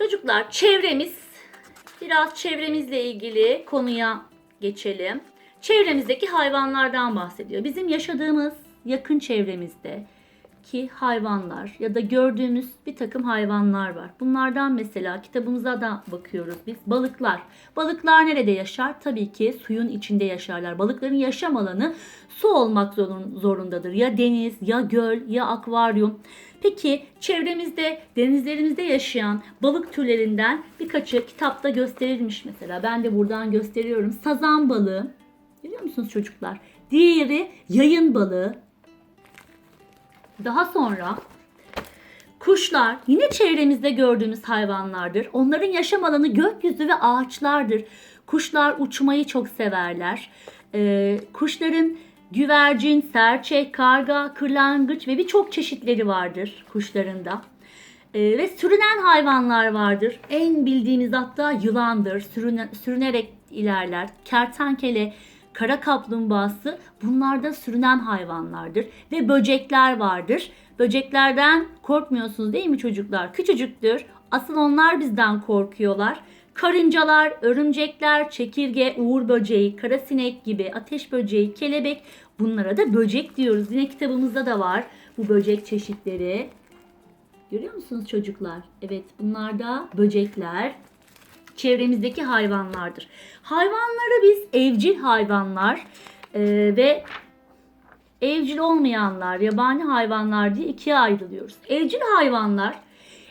Çocuklar çevremiz biraz çevremizle ilgili konuya geçelim. Çevremizdeki hayvanlardan bahsediyor. Bizim yaşadığımız yakın çevremizde ki hayvanlar ya da gördüğümüz bir takım hayvanlar var. Bunlardan mesela kitabımıza da bakıyoruz biz. Balıklar. Balıklar nerede yaşar? Tabii ki suyun içinde yaşarlar. Balıkların yaşam alanı su olmak zorun- zorundadır. Ya deniz, ya göl, ya akvaryum. Peki çevremizde, denizlerimizde yaşayan balık türlerinden birkaçı kitapta gösterilmiş mesela. Ben de buradan gösteriyorum. Sazan balığı. Görüyor musunuz çocuklar? Diğeri yayın balığı. Daha sonra kuşlar yine çevremizde gördüğümüz hayvanlardır. Onların yaşam alanı gökyüzü ve ağaçlardır. Kuşlar uçmayı çok severler. Ee, kuşların güvercin, serçe, karga, kırlangıç ve birçok çeşitleri vardır kuşlarında. Ee, ve sürünen hayvanlar vardır. En bildiğimiz hatta yılandır. Sürüne, sürünerek ilerler. Kertenkele, kara kaplumbağası bunlar da sürünen hayvanlardır. Ve böcekler vardır. Böceklerden korkmuyorsunuz değil mi çocuklar? Küçücüktür. Asıl onlar bizden korkuyorlar. Karıncalar, örümcekler, çekirge, uğur böceği, karasinek gibi, ateş böceği, kelebek bunlara da böcek diyoruz. Yine kitabımızda da var bu böcek çeşitleri. Görüyor musunuz çocuklar? Evet bunlar da böcekler. Çevremizdeki hayvanlardır. Hayvanlara biz evcil hayvanlar e, ve evcil olmayanlar, yabani hayvanlar diye ikiye ayrılıyoruz. Evcil hayvanlar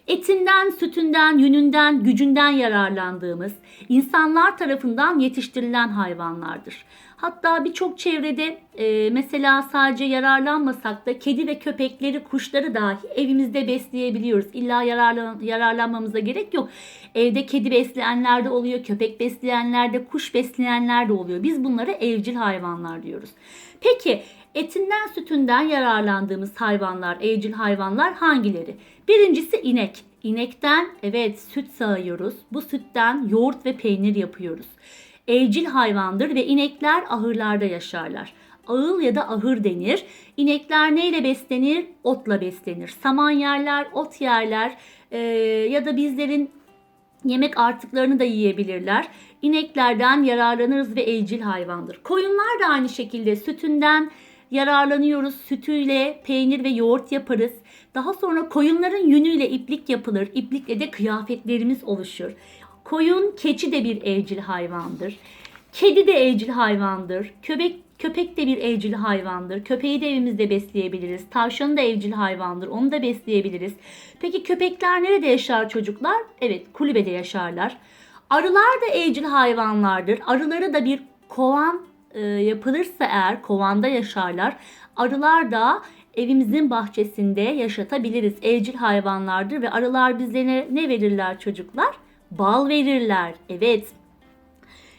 etinden, sütünden, yününden, gücünden yararlandığımız insanlar tarafından yetiştirilen hayvanlardır. Hatta birçok çevrede e, mesela sadece yararlanmasak da kedi ve köpekleri, kuşları dahi evimizde besleyebiliyoruz. İlla yararlan, yararlanmamıza gerek yok. Evde kedi besleyenler de oluyor, köpek besleyenler de, kuş besleyenler de oluyor. Biz bunlara evcil hayvanlar diyoruz. Peki etinden sütünden yararlandığımız hayvanlar, evcil hayvanlar hangileri? Birincisi inek. İnekten evet süt sağıyoruz. Bu sütten yoğurt ve peynir yapıyoruz. Evcil hayvandır ve inekler ahırlarda yaşarlar. Ağıl ya da ahır denir. İnekler neyle beslenir? Otla beslenir. Saman yerler, ot yerler ee, ya da bizlerin Yemek artıklarını da yiyebilirler. İneklerden yararlanırız ve evcil hayvandır. Koyunlar da aynı şekilde sütünden yararlanıyoruz. Sütüyle peynir ve yoğurt yaparız. Daha sonra koyunların yünüyle iplik yapılır. İplikle de kıyafetlerimiz oluşur. Koyun, keçi de bir evcil hayvandır. Kedi de evcil hayvandır. Köpek köpek de bir evcil hayvandır. Köpeği de evimizde besleyebiliriz. Tavşanı da evcil hayvandır. Onu da besleyebiliriz. Peki köpekler nerede yaşar çocuklar? Evet, kulübede yaşarlar. Arılar da evcil hayvanlardır. Arıları da bir kovan e, yapılırsa eğer kovanda yaşarlar. Arılar da evimizin bahçesinde yaşatabiliriz. Evcil hayvanlardır ve arılar bize ne, ne verirler çocuklar? Bal verirler. Evet.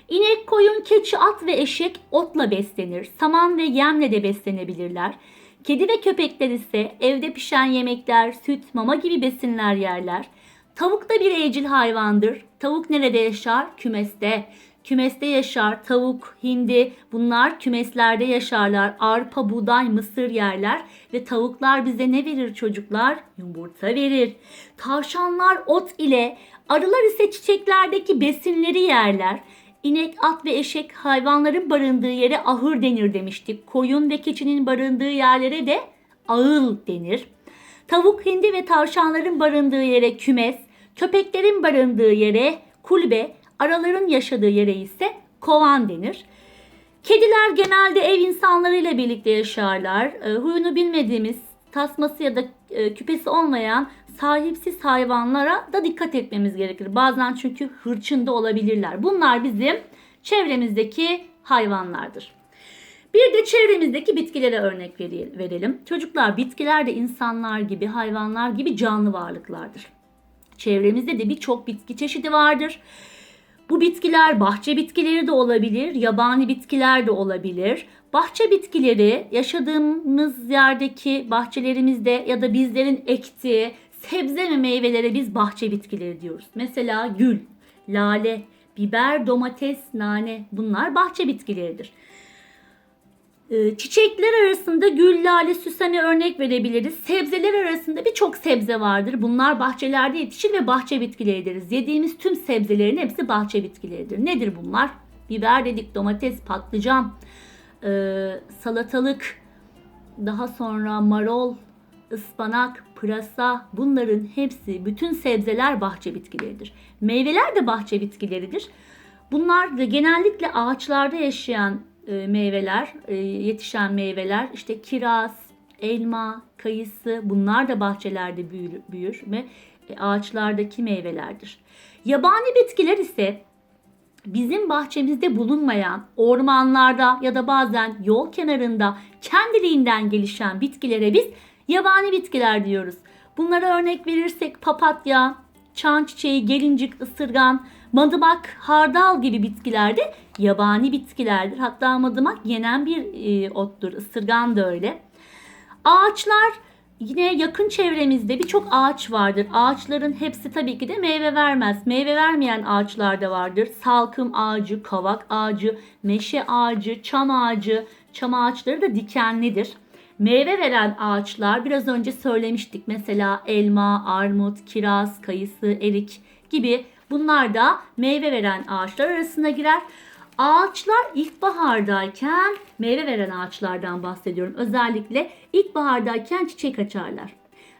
İnek, koyun, keçi, at ve eşek otla beslenir. Saman ve yemle de beslenebilirler. Kedi ve köpekler ise evde pişen yemekler, süt, mama gibi besinler yerler. Tavuk da bir evcil hayvandır. Tavuk nerede yaşar? Kümeste. Kümeste yaşar. Tavuk, hindi bunlar kümeslerde yaşarlar. Arpa, buğday, mısır yerler. Ve tavuklar bize ne verir çocuklar? Yumurta verir. Tavşanlar ot ile, arılar ise çiçeklerdeki besinleri yerler. İnek, at ve eşek hayvanların barındığı yere ahır denir demiştik. Koyun ve keçinin barındığı yerlere de ağıl denir. Tavuk, hindi ve tavşanların barındığı yere kümes, köpeklerin barındığı yere kulübe, araların yaşadığı yere ise kovan denir. Kediler genelde ev insanlarıyla birlikte yaşarlar. E, huyunu bilmediğimiz, tasması ya da e, küpesi olmayan sahipsiz hayvanlara da dikkat etmemiz gerekir. Bazen çünkü hırçın da olabilirler. Bunlar bizim çevremizdeki hayvanlardır. Bir de çevremizdeki bitkilere örnek verelim. Çocuklar bitkiler de insanlar gibi, hayvanlar gibi canlı varlıklardır. Çevremizde de birçok bitki çeşidi vardır. Bu bitkiler bahçe bitkileri de olabilir, yabani bitkiler de olabilir. Bahçe bitkileri yaşadığımız yerdeki bahçelerimizde ya da bizlerin ektiği sebze ve meyvelere biz bahçe bitkileri diyoruz. Mesela gül, lale, biber, domates, nane bunlar bahçe bitkileridir. Ee, Çiçekler arasında gül, lale, süseme örnek verebiliriz. Sebzeler arasında birçok sebze vardır. Bunlar bahçelerde yetişir ve bahçe bitkileri deriz. Yediğimiz tüm sebzelerin hepsi bahçe bitkileridir. Nedir bunlar? Biber dedik, domates, patlıcan, e, salatalık, daha sonra marol, ıspanak, pırasa bunların hepsi bütün sebzeler bahçe bitkileridir. Meyveler de bahçe bitkileridir. Bunlar da genellikle ağaçlarda yaşayan e, meyveler, e, yetişen meyveler işte kiraz, elma, kayısı bunlar da bahçelerde büyür, büyür ve e, ağaçlardaki meyvelerdir. Yabani bitkiler ise bizim bahçemizde bulunmayan ormanlarda ya da bazen yol kenarında kendiliğinden gelişen bitkilere biz yabani bitkiler diyoruz. Bunlara örnek verirsek papatya, çan çiçeği, gelincik, ısırgan, madımak, hardal gibi bitkiler de yabani bitkilerdir. Hatta madımak yenen bir e, ottur. Isırgan da öyle. Ağaçlar yine yakın çevremizde birçok ağaç vardır. Ağaçların hepsi tabii ki de meyve vermez. Meyve vermeyen ağaçlar da vardır. Salkım ağacı, kavak ağacı, meşe ağacı, çam ağacı. Çam ağaçları da dikenlidir. Meyve veren ağaçlar biraz önce söylemiştik. Mesela elma, armut, kiraz, kayısı, erik gibi bunlar da meyve veren ağaçlar arasına girer. Ağaçlar ilkbahardayken meyve veren ağaçlardan bahsediyorum. Özellikle ilkbahardayken çiçek açarlar.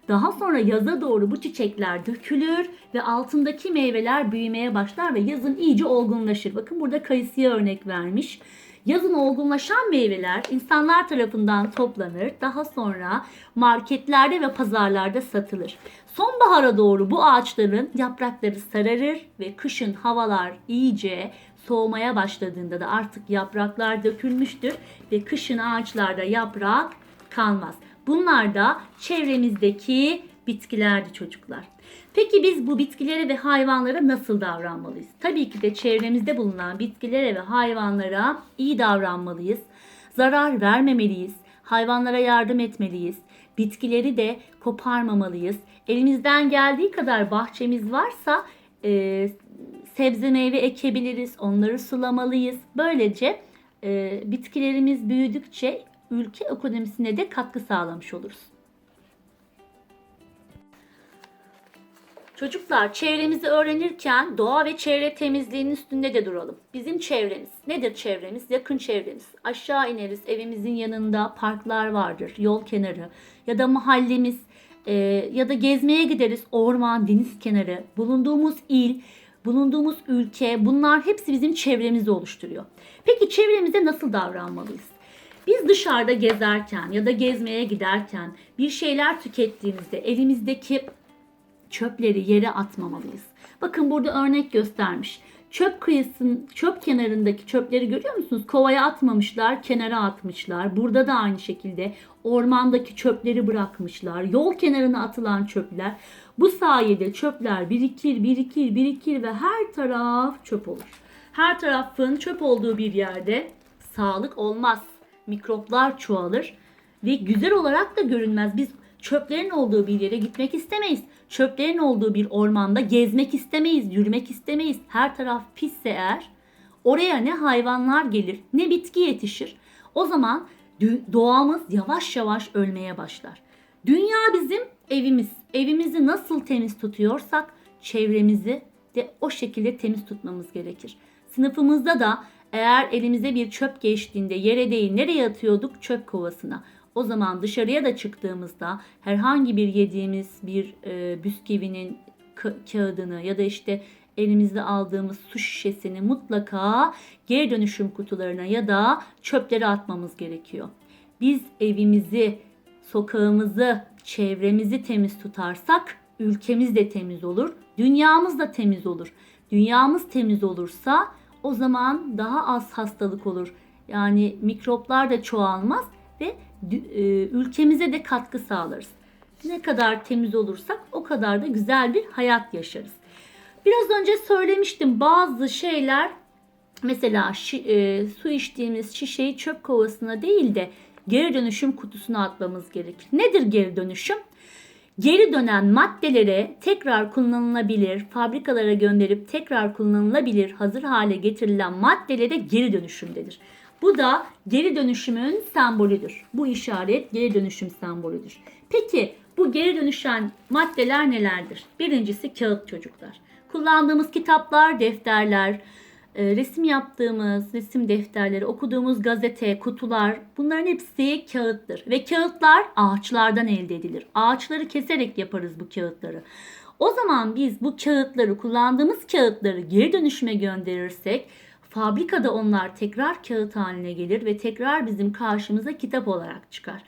Daha sonra yaza doğru bu çiçekler dökülür ve altındaki meyveler büyümeye başlar ve yazın iyice olgunlaşır. Bakın burada kayısıya örnek vermiş. Yazın olgunlaşan meyveler insanlar tarafından toplanır. Daha sonra marketlerde ve pazarlarda satılır. Sonbahara doğru bu ağaçların yaprakları sararır ve kışın havalar iyice soğumaya başladığında da artık yapraklar dökülmüştür ve kışın ağaçlarda yaprak kalmaz. Bunlar da çevremizdeki bitkilerdi çocuklar. Peki biz bu bitkilere ve hayvanlara nasıl davranmalıyız? Tabii ki de çevremizde bulunan bitkilere ve hayvanlara iyi davranmalıyız. Zarar vermemeliyiz. Hayvanlara yardım etmeliyiz. Bitkileri de koparmamalıyız. Elimizden geldiği kadar bahçemiz varsa e, sebze meyve ekebiliriz. Onları sulamalıyız. Böylece e, bitkilerimiz büyüdükçe ülke ekonomisine de katkı sağlamış oluruz. Çocuklar çevremizi öğrenirken doğa ve çevre temizliğinin üstünde de duralım. Bizim çevremiz nedir çevremiz? Yakın çevremiz. Aşağı ineriz evimizin yanında parklar vardır, yol kenarı ya da mahallemiz e, ya da gezmeye gideriz orman, deniz kenarı, bulunduğumuz il, bulunduğumuz ülke bunlar hepsi bizim çevremizi oluşturuyor. Peki çevremize nasıl davranmalıyız? Biz dışarıda gezerken ya da gezmeye giderken bir şeyler tükettiğimizde elimizdeki çöpleri yere atmamalıyız. Bakın burada örnek göstermiş. Çöp kıyısın, çöp kenarındaki çöpleri görüyor musunuz? Kovaya atmamışlar, kenara atmışlar. Burada da aynı şekilde ormandaki çöpleri bırakmışlar. Yol kenarına atılan çöpler. Bu sayede çöpler birikir, birikir, birikir ve her taraf çöp olur. Her tarafın çöp olduğu bir yerde sağlık olmaz. Mikroplar çoğalır ve güzel olarak da görünmez. Biz çöplerin olduğu bir yere gitmek istemeyiz. Çöplerin olduğu bir ormanda gezmek istemeyiz, yürümek istemeyiz. Her taraf pisse eğer oraya ne hayvanlar gelir ne bitki yetişir. O zaman doğamız yavaş yavaş ölmeye başlar. Dünya bizim evimiz. Evimizi nasıl temiz tutuyorsak çevremizi de o şekilde temiz tutmamız gerekir. Sınıfımızda da eğer elimize bir çöp geçtiğinde yere değil nereye atıyorduk? Çöp kovasına. O zaman dışarıya da çıktığımızda herhangi bir yediğimiz bir e, bisküvinin kağıdını ya da işte elimizde aldığımız su şişesini mutlaka geri dönüşüm kutularına ya da çöplere atmamız gerekiyor. Biz evimizi, sokağımızı, çevremizi temiz tutarsak ülkemiz de temiz olur, dünyamız da temiz olur. Dünyamız temiz olursa o zaman daha az hastalık olur. Yani mikroplar da çoğalmaz ve ülkemize de katkı sağlarız. Ne kadar temiz olursak o kadar da güzel bir hayat yaşarız. Biraz önce söylemiştim bazı şeyler mesela şi, e, su içtiğimiz şişeyi çöp kovasına değil de geri dönüşüm kutusuna atmamız gerekir. Nedir geri dönüşüm? Geri dönen maddelere tekrar kullanılabilir, fabrikalara gönderip tekrar kullanılabilir, hazır hale getirilen maddelere geri dönüşüm denir. Bu da geri dönüşümün sembolüdür. Bu işaret geri dönüşüm sembolüdür. Peki bu geri dönüşen maddeler nelerdir? Birincisi kağıt çocuklar. Kullandığımız kitaplar, defterler, e, resim yaptığımız resim defterleri, okuduğumuz gazete, kutular bunların hepsi kağıttır. Ve kağıtlar ağaçlardan elde edilir. Ağaçları keserek yaparız bu kağıtları. O zaman biz bu kağıtları, kullandığımız kağıtları geri dönüşüme gönderirsek fabrikada onlar tekrar kağıt haline gelir ve tekrar bizim karşımıza kitap olarak çıkar.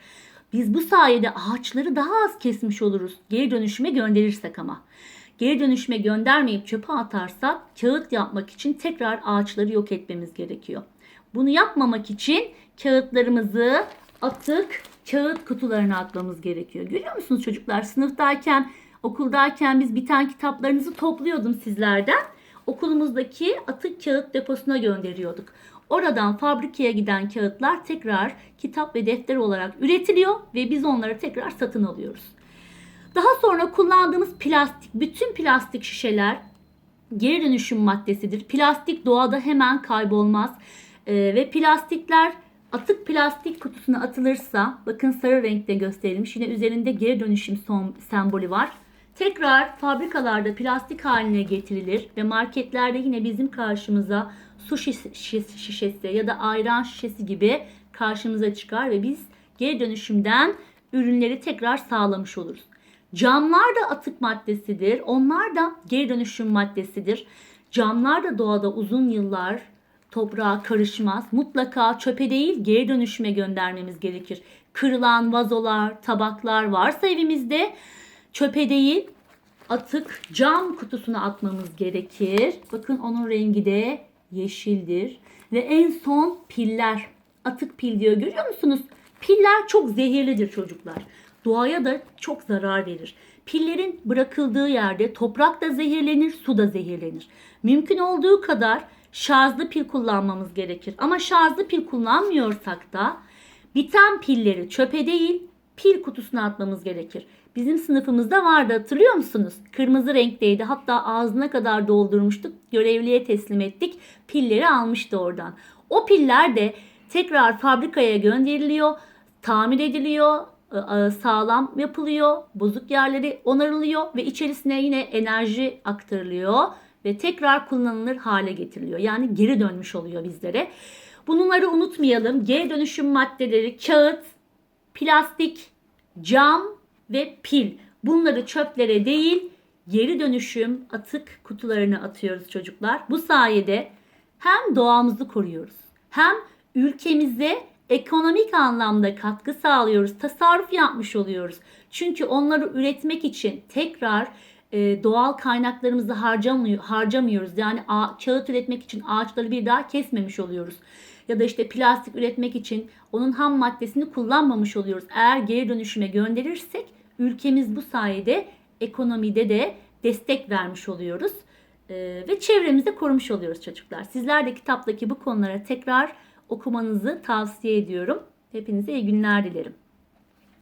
Biz bu sayede ağaçları daha az kesmiş oluruz. Geri dönüşüme gönderirsek ama. Geri dönüşüme göndermeyip çöpe atarsak kağıt yapmak için tekrar ağaçları yok etmemiz gerekiyor. Bunu yapmamak için kağıtlarımızı atık kağıt kutularına atmamız gerekiyor. Görüyor musunuz çocuklar? Sınıftayken, okuldayken biz biten kitaplarınızı topluyordum sizlerden. Okulumuzdaki atık kağıt deposuna gönderiyorduk. Oradan fabrikaya giden kağıtlar tekrar kitap ve defter olarak üretiliyor ve biz onları tekrar satın alıyoruz. Daha sonra kullandığımız plastik, bütün plastik şişeler geri dönüşüm maddesidir. Plastik doğada hemen kaybolmaz. Ee, ve plastikler atık plastik kutusuna atılırsa, bakın sarı renkte gösterilmiş. Yine üzerinde geri dönüşüm son, sembolü var. Tekrar fabrikalarda plastik haline getirilir ve marketlerde yine bizim karşımıza su şiş- şişesi ya da ayran şişesi gibi karşımıza çıkar ve biz geri dönüşümden ürünleri tekrar sağlamış oluruz. Camlar da atık maddesidir. Onlar da geri dönüşüm maddesidir. Camlar da doğada uzun yıllar toprağa karışmaz. Mutlaka çöpe değil geri dönüşüme göndermemiz gerekir. Kırılan vazolar, tabaklar varsa evimizde çöpe değil atık cam kutusuna atmamız gerekir. Bakın onun rengi de yeşildir. Ve en son piller. Atık pil diyor görüyor musunuz? Piller çok zehirlidir çocuklar. Doğaya da çok zarar verir. Pillerin bırakıldığı yerde toprak da zehirlenir, su da zehirlenir. Mümkün olduğu kadar şarjlı pil kullanmamız gerekir. Ama şarjlı pil kullanmıyorsak da biten pilleri çöpe değil pil kutusuna atmamız gerekir. Bizim sınıfımızda vardı hatırlıyor musunuz? Kırmızı renkteydi. Hatta ağzına kadar doldurmuştuk. Görevliye teslim ettik. Pilleri almıştı oradan. O piller de tekrar fabrikaya gönderiliyor, tamir ediliyor, e, sağlam yapılıyor, bozuk yerleri onarılıyor ve içerisine yine enerji aktarılıyor ve tekrar kullanılır hale getiriliyor. Yani geri dönmüş oluyor bizlere. Bunları unutmayalım. Geri dönüşüm maddeleri kağıt, plastik, cam ve pil. Bunları çöplere değil geri dönüşüm atık kutularına atıyoruz çocuklar. Bu sayede hem doğamızı koruyoruz hem ülkemize ekonomik anlamda katkı sağlıyoruz. Tasarruf yapmış oluyoruz. Çünkü onları üretmek için tekrar e, doğal kaynaklarımızı harcamıyor, harcamıyoruz. Yani a, kağıt üretmek için ağaçları bir daha kesmemiş oluyoruz. Ya da işte plastik üretmek için onun ham maddesini kullanmamış oluyoruz. Eğer geri dönüşüme gönderirsek ülkemiz bu sayede ekonomide de destek vermiş oluyoruz. E, ve çevremizi korumuş oluyoruz çocuklar. Sizler de kitaptaki bu konulara tekrar okumanızı tavsiye ediyorum. Hepinize iyi günler dilerim.